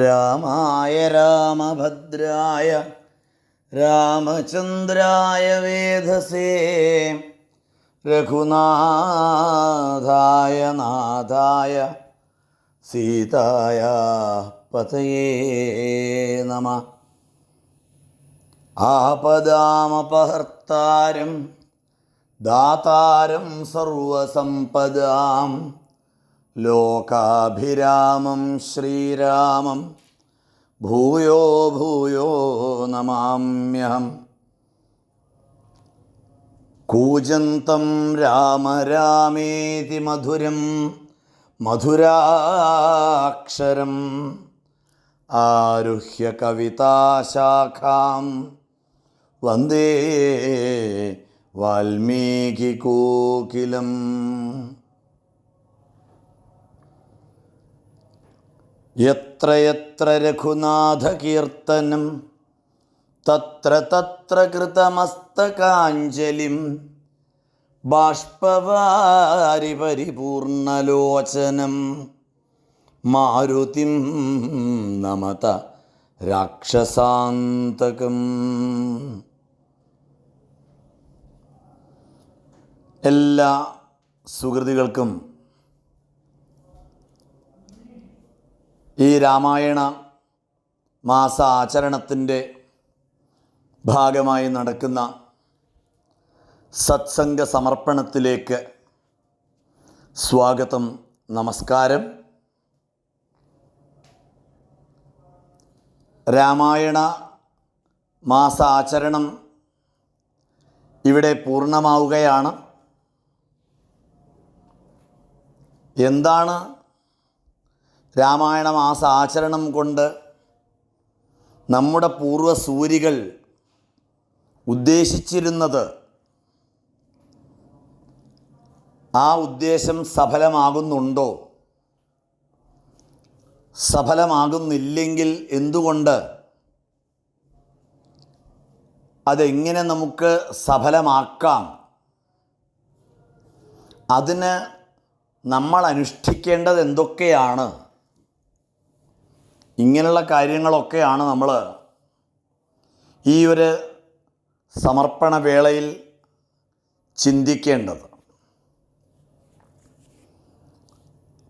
രാമായ രാമഭദ്രായ രാമചന്ദ്രായ വേദസേ രഘുനാഥായ നാഥായ സീതായ പതയേ നമ. ആപദാമപഹർത്താരം ദാതാരം സർവസമ്പദാം ലോകാഭിരാമം ശ്രീരാമം. ഭൂയോ ഭൂയോ നമാമ്യഹം. കൂജന്തം രാമ രാമേതി മധുരം മധുരാക്ഷരം. ആരുഹ്യ കവിതാശാഖാം വന്ദേ വാൽമീകികോകിലം യത്ര യത്ര രഘുനാഥകീർത്തനം തത്ര തത്ര കൃതമസ്തകാഞ്ജലിം ബാഷ്പവാരി പരിപൂർണലോചനം മാരുതിം നമത രാക്ഷസാന്തകം. എല്ലാ സുഹൃതികൾക്കും ഈ രാമായണ മാസ ആചരണത്തിന്റെ ഭാഗമായി നടക്കുന്ന സത്സംഗ സമർപ്പണത്തിലേക്ക് സ്വാഗതം നമസ്കാരം. രാമായണ മാസ ആചരണം ഇവിടെ പൂർണമാവുകയാണ്. എന്താണ് രാമായണ മാസ ആചരണം കൊണ്ട് നമ്മുടെ പൂർവ പൂർവസൂരികൾ ഉദ്ദേശിച്ചിരുന്നത് ആ ഉദ്ദേശം സഫലമാകുന്നുണ്ടോ? സഫലമാകുന്നില്ലെങ്കിൽ എന്തുകൊണ്ട്? അതെങ്ങനെ നമുക്ക് സഫലമാക്കാം? അതിന് നമ്മൾ അനുഷ്ഠിക്കേണ്ടത് എന്തൊക്കെയാണ്? ഇങ്ങനെയുള്ള കാര്യങ്ങളൊക്കെയാണ് നമ്മൾ ഈ ഒരു സമർപ്പണ വേളയിൽ ചിന്തിക്കേണ്ടത്.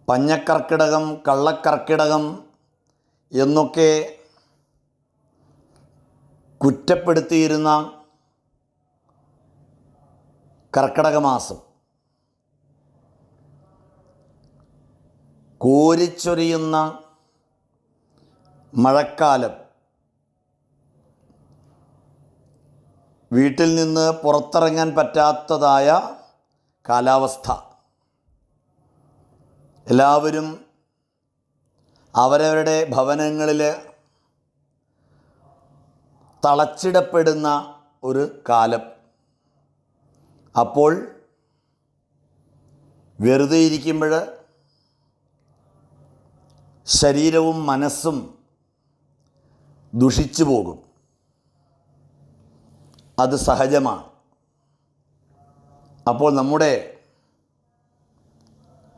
പഞ്ഞക്കർക്കിടകം കള്ളക്കർക്കിടകം എന്നൊക്കെ കുറ്റപ്പെടുത്തിയിരുന്ന കർക്കിടക മാസം കോരിച്ചൊരിയുന്ന മഴക്കാലം. വീട്ടിൽ നിന്ന് പുറത്തിറങ്ങാൻ പറ്റാത്തതായ കാലാവസ്ഥ. എല്ലാവരും അവരവരുടെ ഭവനങ്ങളിൽ തളച്ചിടപ്പെടുന്ന ഒരു കാലം. അപ്പോൾ വെറുതെ ഇരിക്കുമ്പോൾ ശരീരവും മനസ്സും ദുഷിച്ചു പോകും. അത് സഹജമാണ്. അപ്പോൾ നമ്മുടെ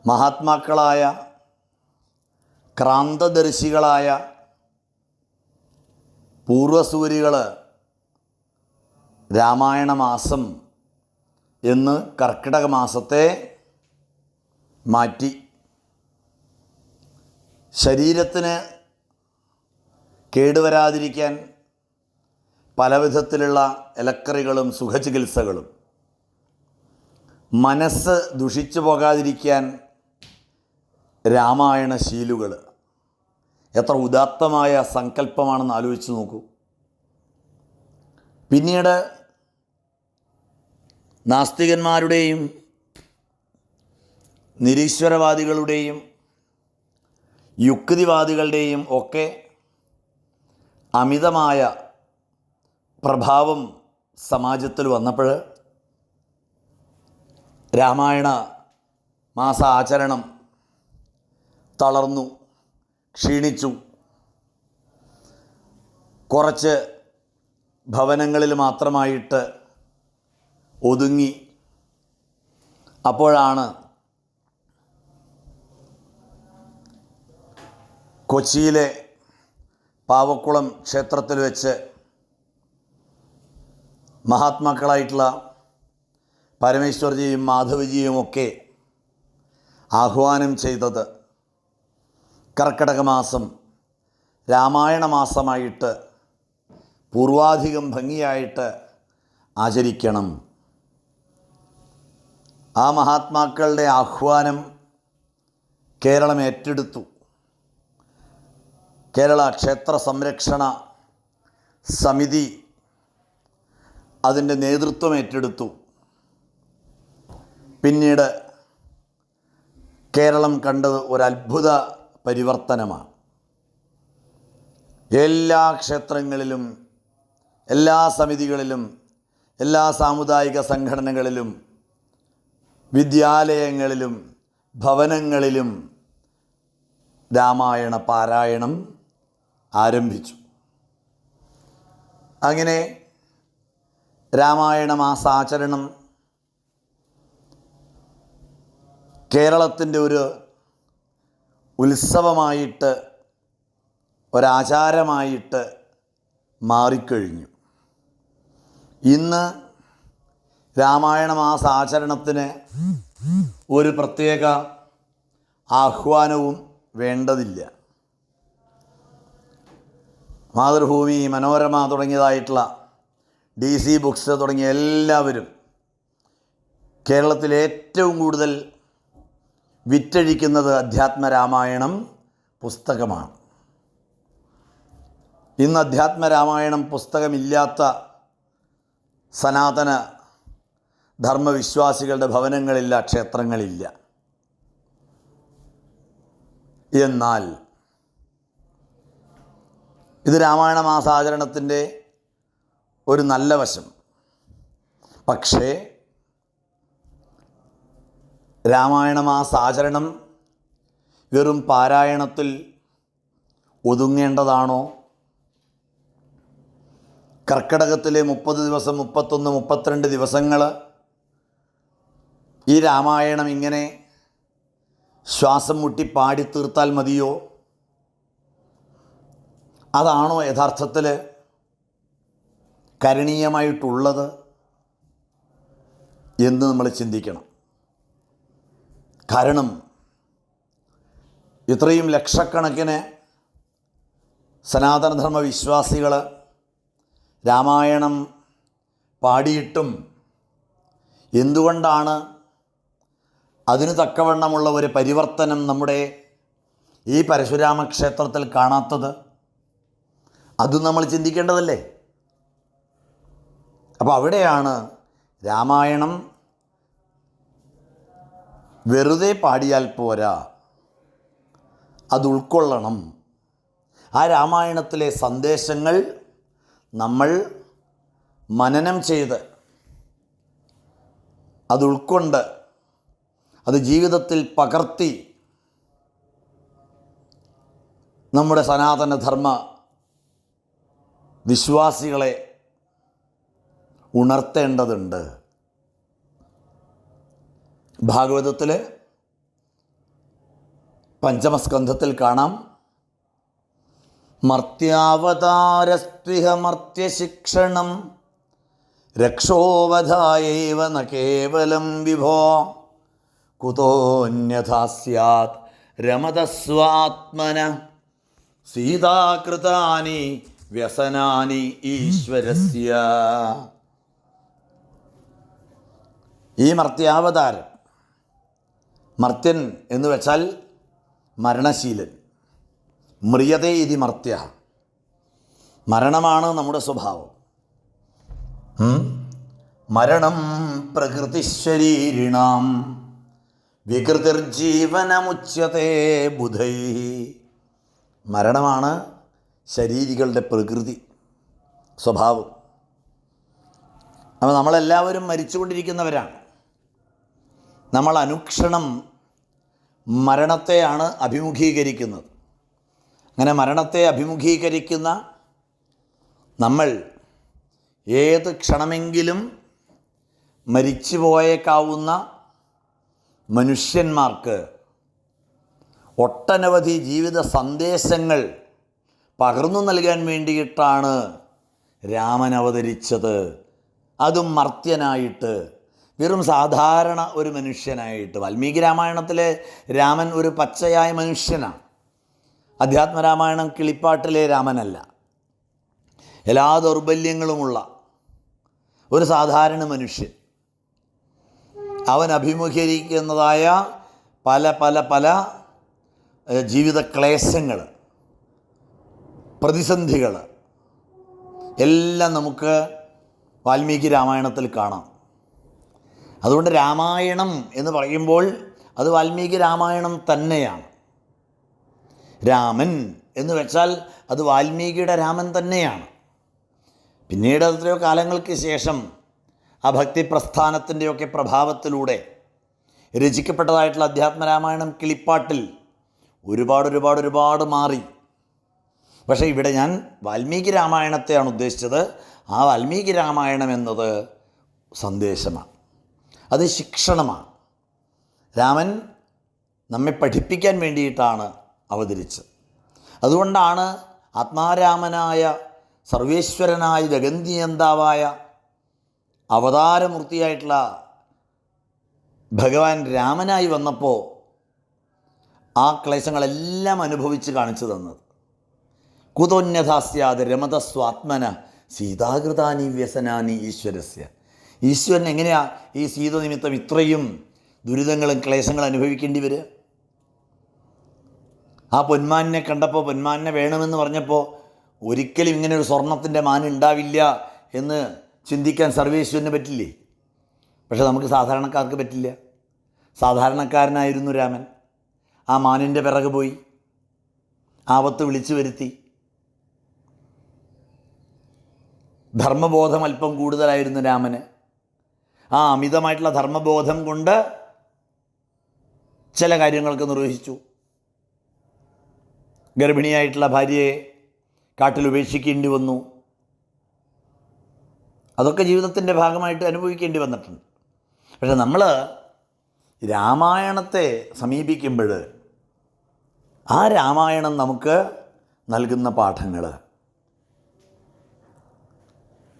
മഹാത്മാക്കളായ ക്രാന്തദർശികളായ പൂർവസൂരികൾ രാമായണ മാസം എന്ന് കർക്കിടക മാസത്തെ മാറ്റി. ശരീരത്തിന് കേടുവരാതിരിക്കാൻ പലവിധത്തിലുള്ള ഇലക്കറികളും സുഖചികിത്സകളും. മനസ്സ് ദുഷിച്ചു പോകാതിരിക്കാൻ രാമായണ ശീലുകൾ. എത്ര ഉദാത്തമായ സങ്കല്പമാണെന്ന് ആലോചിച്ച് നോക്കൂ. പിന്നീട് നാസ്തികന്മാരുടെയും നിരീശ്വരവാദികളുടെയും യുക്തിവാദികളുടെയും ഒക്കെ അമിതമായ പ്രഭാവം സമാജത്തിൽ വന്നപ്പോൾ രാമായണ മാസ ആചരണം തളർന്നു ക്ഷീണിച്ചു. കുറച്ച് ഭവനങ്ങളിൽ മാത്രമായിട്ട് ഒതുങ്ങി. അപ്പോഴാണ് കൊച്ചിയിലെ പാവക്കുളം ക്ഷേത്രത്തിൽ വെച്ച് മഹാത്മാക്കളായിട്ടുള്ള പരമേശ്വർജിയും മാധവജിയും ഒക്കെ ആഹ്വാനം ചെയ്തത് കർക്കിടക മാസം രാമായണ മാസമായിട്ട് പൂർവാധികം ഭംഗിയായിട്ട് ആചരിക്കണം. ആ മഹാത്മാക്കളുടെ ആഹ്വാനം കേരളം ഏറ്റെടുത്തു. കേരള ക്ഷേത്ര സംരക്ഷണ സമിതി അതിന്റെ നേതൃത്വം ഏറ്റെടുത്തു. പിന്നീട് കേരളം കണ്ടത് ഒരത്ഭുത പരിവർത്തനമാണ്. എല്ലാ ക്ഷേത്രങ്ങളിലും എല്ലാ സമിതികളിലും എല്ലാ സാമുദായിക സംഘടനകളിലും വിദ്യാലയങ്ങളിലും ഭവനങ്ങളിലും രാമായണ പാരായണം ആരംഭിച്ചു. അങ്ങനെ രാമായണ മാസാചരണം കേരളത്തിന്റെ ഒരു ഉത്സവമായിട്ട് ഒരാചാരമായിട്ട് മാറിക്കഴിഞ്ഞു. ഇന്ന് രാമായണ മാസാചരണത്തിന് ഒരു പ്രത്യേക ആഹ്വാനവും വേണ്ടതില്ല. മാതൃഭൂമി മനോരമ തുടങ്ങിയതായിട്ടുള്ള ഡി സി ബുക്സ് തുടങ്ങിയ എല്ലാവരും കേരളത്തിൽ ഏറ്റവും കൂടുതൽ വിറ്റഴിക്കുന്നത് അധ്യാത്മ രാമായണം പുസ്തകമാണ്. ഇന്ന് അധ്യാത്മ രാമായണം പുസ്തകമില്ലാത്ത സനാതന ധർമ്മവിശ്വാസികളുടെ ഭവനങ്ങളില്ല ക്ഷേത്രങ്ങളില്ല. എന്നാൽ ഇത് രാമായണ മാസാചരണത്തിന്റെ ഒരു നല്ല വശം. പക്ഷേ രാമായണ മാസാചരണം വെറും പാരായണത്തിൽ ഒതുങ്ങേണ്ടതാണോ? കർക്കിടകത്തിലെ മുപ്പത് ദിവസം മുപ്പത്തൊന്ന് മുപ്പത്തിരണ്ട് ദിവസങ്ങൾ ഈ രാമായണം ഇങ്ങനെ ശ്വാസം മുട്ടി പാടി തീർത്താൽ മതിയോ? അതാണോ യഥാർത്ഥത്തിൽ കരണീയമായിട്ടുള്ളത് എന്ന് നമ്മൾ ചിന്തിക്കണം. കാരണം ഇത്രയും ലക്ഷക്കണക്കിന് സനാതനധർമ്മ വിശ്വാസികൾ രാമായണം പാടിയിട്ടും എന്തുകൊണ്ടാണ് അതിന് തക്കവണ്ണമുള്ള ഒരു പരിവർത്തനം നമ്മുടെ ഈ പരശുരാമ ക്ഷേത്രത്തിൽ കാണാത്തത്? അതും നമ്മൾ ചിന്തിക്കേണ്ടതല്ലേ? അപ്പോൾ അവിടെയാണ് രാമായണം വെറുതെ പാടിയാൽ പോരാ. അത് ഉൾക്കൊള്ളണം. ആ രാമായണത്തിലെ സന്ദേശങ്ങൾ നമ്മൾ മനനം ചെയ്ത് അത് ഉൾക്കൊണ്ട് അത് ജീവിതത്തിൽ പകർത്തി നമ്മുടെ സനാതനധർമ്മ വിശ്വാസികളെ ഉണർത്തേണ്ടതുണ്ട്. ഭാഗവതത്തിൽ പഞ്ചമസ്കന്ധത്തിൽ കാണാം. മർത്യാവതാരസ്ത്വിഹ രക്ഷോവധായൈവ ന കേവലം വിഭോ. കുതോന്യഥാ സ്യാത് രമതസ്വാത്മന. സീതാകൃതാനി വ്യസനാനി ഈശ്വരസ്യ. ഈ മർത്യാവതാരം മർത്യൻ എന്ന് വെച്ചാൽ മരണശീലൻ. മ്രിയതേ ഇതി മർത്യ. മരണമാണ് നമ്മുടെ സ്വഭാവം. മരണം മരണം പ്രകൃതിശരീരിണാം. വികൃതിർജീവനമുച്യത്തെ ബുധൈ. മരണമാണ് ശരീരികളുടെ പ്രകൃതി സ്വഭാവം. അപ്പോൾ നമ്മളെല്ലാവരും മരിച്ചുകൊണ്ടിരിക്കുന്നവരാണ്. നമ്മൾ അനുക്ഷണം മരണത്തെയാണ് അഭിമുഖീകരിക്കുന്നത്. അങ്ങനെ മരണത്തെ അഭിമുഖീകരിക്കുന്ന നമ്മൾ ഏത് ക്ഷണമെങ്കിലും മരിച്ചു പോയേക്കാവുന്ന മനുഷ്യന്മാർക്ക് ഒട്ടനവധി ജീവിത സന്ദേശങ്ങൾ പകർന്നു നൽകാൻ വേണ്ടിയിട്ടാണ് രാമൻ അവതരിച്ചത്. അതും മർത്യനായിട്ട് വെറും സാധാരണ ഒരു മനുഷ്യനായിട്ട്. വാൽമീകി രാമായണത്തിലെ രാമൻ ഒരു പച്ചയായ മനുഷ്യനാണ്. അധ്യാത്മരാമായണം കിളിപ്പാട്ടിലെ രാമനല്ല. എല്ലാ ദൗർബല്യങ്ങളുമുള്ള ഒരു സാധാരണ മനുഷ്യൻ. അവൻ അഭിമുഖീകരിക്കുന്നതായ പല പല പല ജീവിത ക്ലേശങ്ങൾ പ്രതിസന്ധികൾ എല്ലാം നമുക്ക് വാൽമീകി രാമായണത്തിൽ കാണാം. അതുകൊണ്ട് രാമായണം എന്ന് പറയുമ്പോൾ അത് വാൽമീകി രാമായണം തന്നെയാണ്. രാമൻ എന്ന് വെച്ചാൽ അത് വാൽമീകിയുടെ രാമൻ തന്നെയാണ്. പിന്നീട് എത്രയോ കാലങ്ങൾക്ക് ശേഷം ആ ഭക്തി പ്രസ്ഥാനത്തിന്റെയൊക്കെ പ്രഭാവത്തിലൂടെ രചിക്കപ്പെട്ടതായിട്ടുള്ള അധ്യാത്മരാമായണം കിളിപ്പാട്ടിൽ ഒരുപാട് ഒരുപാട് ഒരുപാട് മാറി. പക്ഷേ ഇവിടെ ഞാൻ വാൽമീകി രാമായണത്തെയാണ് ഉദ്ദേശിച്ചത്. ആ വാൽമീകി രാമായണം എന്നത് സന്ദേശമാണ്. അത് ശിക്ഷണമാണ്. രാമൻ നമ്മെ പഠിപ്പിക്കാൻ വേണ്ടിയിട്ടാണ് അവതരിച്ചത്. അതുകൊണ്ടാണ് ആത്മാരാമനായ സർവേശ്വരനായ ജഗന്തിയന്താവായ അവതാരമൂർത്തിയായിട്ടുള്ള ഭഗവാൻ രാമനായി വന്നപ്പോൾ ആ ക്ലേശങ്ങളെല്ലാം അനുഭവിച്ച് കാണിച്ചു തന്നത്. കുതോന്യഥാസ്യാത് രമതസ്വാത്മന സീതാകൃതാനി വ്യസനാനി ഈശ്വരസ്യ. ഈശ്വരൻ എങ്ങനെയാ ഈ സീത നിമിത്തം ഇത്രയും ദുരിതങ്ങളും ക്ലേശങ്ങളും അനുഭവിക്കേണ്ടി വരിക? ആ പൊന്മാനെ കണ്ടപ്പോൾ പൊന്മാനെ വേണമെന്ന് പറഞ്ഞപ്പോൾ ഒരിക്കലും ഇങ്ങനെ ഒരു സ്വർണത്തിന്റെ മാൻ ഉണ്ടാവില്ല എന്ന് ചിന്തിക്കാൻ സർവേശ്വരന് പറ്റില്ലേ? പക്ഷേ നമുക്ക് സാധാരണക്കാർക്ക് പറ്റില്ല. സാധാരണക്കാരനായിരുന്നു രാമൻ. ആ മാനിന്റെ പിറകു പോയി. ആപത്ത് വിളിച്ചു വരുത്തി. ധർമ്മബോധം അല്പം കൂടുതലായിരുന്നു രാമന്. ആ അമിതമായിട്ടുള്ള ധർമ്മബോധം കൊണ്ട് ചില കാര്യങ്ങൾക്ക് നിർവഹിച്ചു. ഗർഭിണിയായിട്ടുള്ള ഭാര്യയെ കാട്ടിൽ ഉപേക്ഷിക്കേണ്ടി വന്നു. അതൊക്കെ ജീവിതത്തിന്റെ ഭാഗമായിട്ട് അനുഭവിക്കേണ്ടി വന്നിട്ടുണ്ട്. പക്ഷെ നമ്മൾ രാമായണത്തെ സമീപിക്കുമ്പോൾ ആ രാമായണം നമുക്ക് നൽകുന്ന പാഠങ്ങൾ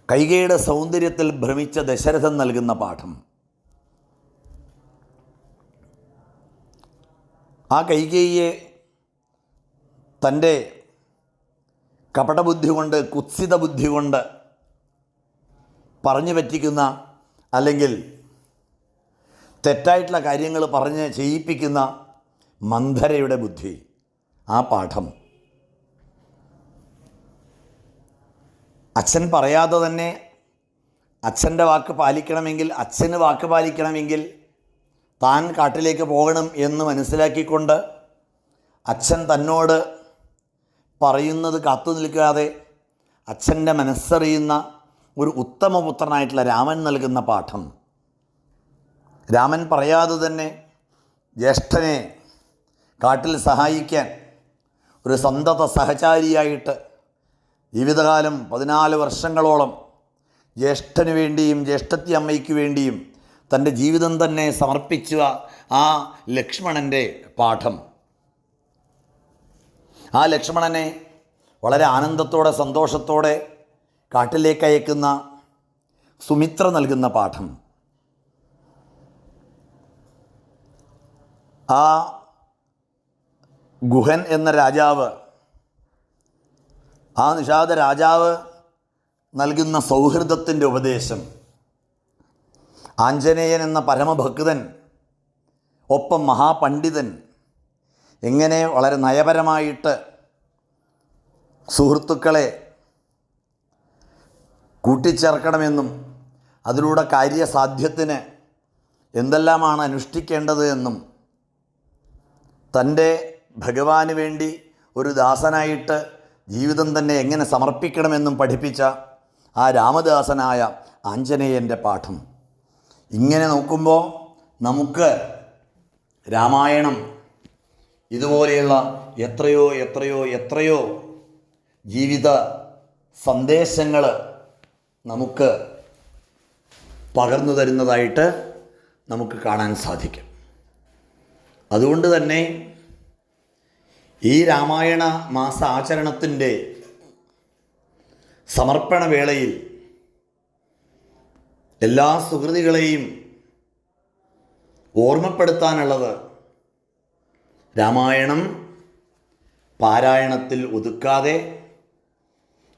കൈകയുടെ സൗന്ദര്യത്തിൽ ഭ്രമിച്ച ദശരഥൻ നൽകുന്ന പാഠം. ആ കൈകേയെ തന്റെ കപടബുദ്ധി കൊണ്ട് കുത്സിത ബുദ്ധി കൊണ്ട് പറഞ്ഞു പറ്റിക്കുന്ന അല്ലെങ്കിൽ തെറ്റായിട്ടുള്ള കാര്യങ്ങൾ പറഞ്ഞ് ചെയ്യിപ്പിക്കുന്ന മന്ധരയുടെ ബുദ്ധി. ആ പാഠം. അച്ഛൻ പറയാതെ തന്നെ അച്ഛന്റെ വാക്ക് പാലിക്കണമെങ്കിൽ അച്ഛന് വാക്ക് പാലിക്കണമെങ്കിൽ താൻ കാട്ടിലേക്ക് പോകണം എന്ന് മനസ്സിലാക്കിക്കൊണ്ട് അച്ഛൻ തന്നോട് പറയുന്നത് കാത്തു നിൽക്കാതെ അച്ഛന്റെ മനസ്സറിയുന്ന ഒരു ഉത്തമപുത്രനായിട്ടുള്ള രാമൻ നൽകുന്ന പാഠം. രാമൻ പറയാതെ തന്നെ ജ്യേഷ്ഠനെ കാട്ടിൽ സഹായിക്കാൻ ഒരു സന്തത സഹചാരിയായിട്ട് ജീവിതകാലം പതിനാല് വർഷങ്ങളോളം ജ്യേഷ്ഠന് വേണ്ടിയും ജ്യേഷ്ഠത്തി അമ്മയ്ക്ക് വേണ്ടിയും തന്റെ ജീവിതം തന്നെ സമർപ്പിച്ച ആ ലക്ഷ്മണന്റെ പാഠം. ആ ലക്ഷ്മണനെ വളരെ ആനന്ദത്തോടെ സന്തോഷത്തോടെ കാട്ടിലേക്ക് അയക്കുന്ന സുമിത്ര നൽകുന്ന പാഠം. ആ ഗുഹൻ എന്ന രാജാവ് ആ നിഷാദ രാജാവ് നൽകുന്ന സൗഹൃദത്തിന്റെ ഉപദേശം ആഞ്ജനേയൻ എന്ന പരമഭക്തൻ ഒപ്പം മഹാപണ്ഡിതൻ എങ്ങനെ വളരെ നയപരമായിട്ട് സുഹൃത്തുക്കളെ കൂട്ടിച്ചേർക്കണമെന്നും അതിലൂടെ കാര്യസാധ്യത്തിന് എന്തെല്ലാമാണ് അനുഷ്ഠിക്കേണ്ടത് എന്നും തന്റെ ഭഗവാന് വേണ്ടി ഒരു ദാസനായിട്ട് ജീവിതം തന്നെ എങ്ങനെ സമർപ്പിക്കണമെന്നും പഠിപ്പിച്ച ആ രാമദാസനായ ആഞ്ജനേയന്റെ പാഠം. ഇങ്ങനെ നോക്കുമ്പോൾ നമുക്ക് രാമായണം ഇതുപോലെയുള്ള എത്രയോ എത്രയോ എത്രയോ ജീവിത സന്ദേശങ്ങൾ നമുക്ക് പകർന്നു തരുന്നതായിട്ട് നമുക്ക് കാണാൻ സാധിക്കും. അതുകൊണ്ട് തന്നെ ഈ രാമായണ മാസ ആചരണത്തിന്റെ സമർപ്പണ വേളയിൽ എല്ലാ സുഹൃതികളെയും ഓർമ്മപ്പെടുത്താനുള്ളത് രാമായണം പാരായണത്തിൽ ഒതുക്കാതെ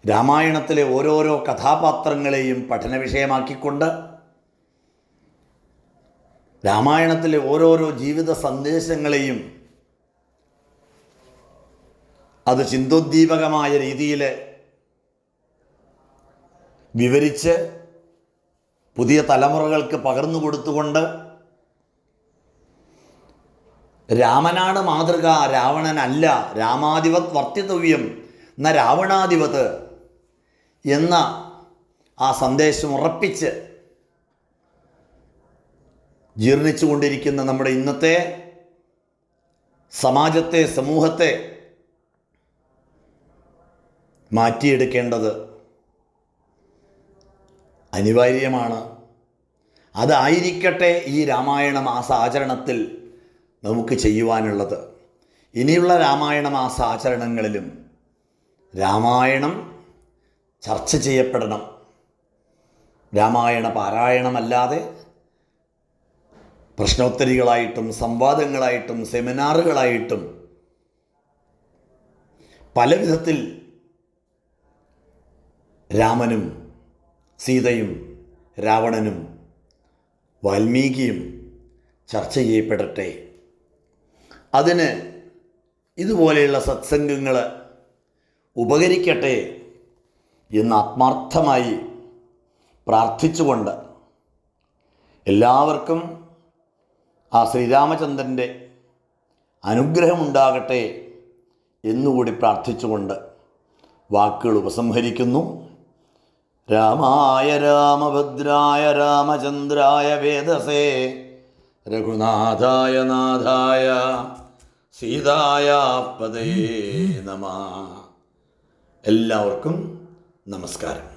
രാമായണത്തിലെ ഓരോരോ കഥാപാത്രങ്ങളെയും പഠന വിഷയമാക്കിക്കൊണ്ട് രാമായണത്തിലെ ഓരോരോ ജീവിത സന്ദേശങ്ങളെയും അത് ചിന്തോദ്ദീപകമായ രീതിയിൽ വിവരിച്ച് പുതിയ തലമുറകൾക്ക് പകർന്നു കൊടുത്തുകൊണ്ട് രാമനാണ് മാതൃക രാവണനല്ല രാമാധിപത് വർത്തിതവ്യം എന്ന രാവണാധിപത് എന്ന ആ സന്ദേശം ഉറപ്പിച്ച് ജീർണിച്ചുകൊണ്ടിരിക്കുന്ന നമ്മുടെ ഇന്നത്തെ സമാജത്തെ സമൂഹത്തെ മാറ്റിയെടുക്കേണ്ടത് അനിവാര്യമാണ്. അതായിരിക്കട്ടെ ഈ രാമായണ മാസ ആചരണത്തിൽ നമുക്ക് ചെയ്യുവാനുള്ളത്. ഇനിയുള്ള രാമായണ മാസ ആചരണങ്ങളിലും രാമായണം ചർച്ച ചെയ്യപ്പെടണം. രാമായണ പാരായണമല്ലാതെ പ്രശ്നോത്തരികളായിട്ടും സംവാദങ്ങളായിട്ടും സെമിനാറുകളായിട്ടും പല വിധത്തിൽ രാമനും സീതയും രാവണനും വാൽമീകിയും ചർച്ച ചെയ്യപ്പെടട്ടെ. അതിന് ഇതുപോലെയുള്ള സത്സംഗങ്ങൾ ഉപകരിക്കട്ടെ എന്ന് ആത്മാർത്ഥമായി പ്രാർത്ഥിച്ചുകൊണ്ട് എല്ലാവർക്കും ആ ശ്രീരാമചന്ദ്രന്റെ അനുഗ്രഹമുണ്ടാകട്ടെ എന്നുകൂടി പ്രാർത്ഥിച്ചുകൊണ്ട് വാക്കുകൾ ഉപസംഹരിക്കുന്നു. രാമായ രാമഭദ്രായ രാമചന്ദ്രായ വേദസേ രഘുനാഥായ നാഥായ സീതായ പദേ നമ. എല്ലാവർക്കും നമസ്കാരം.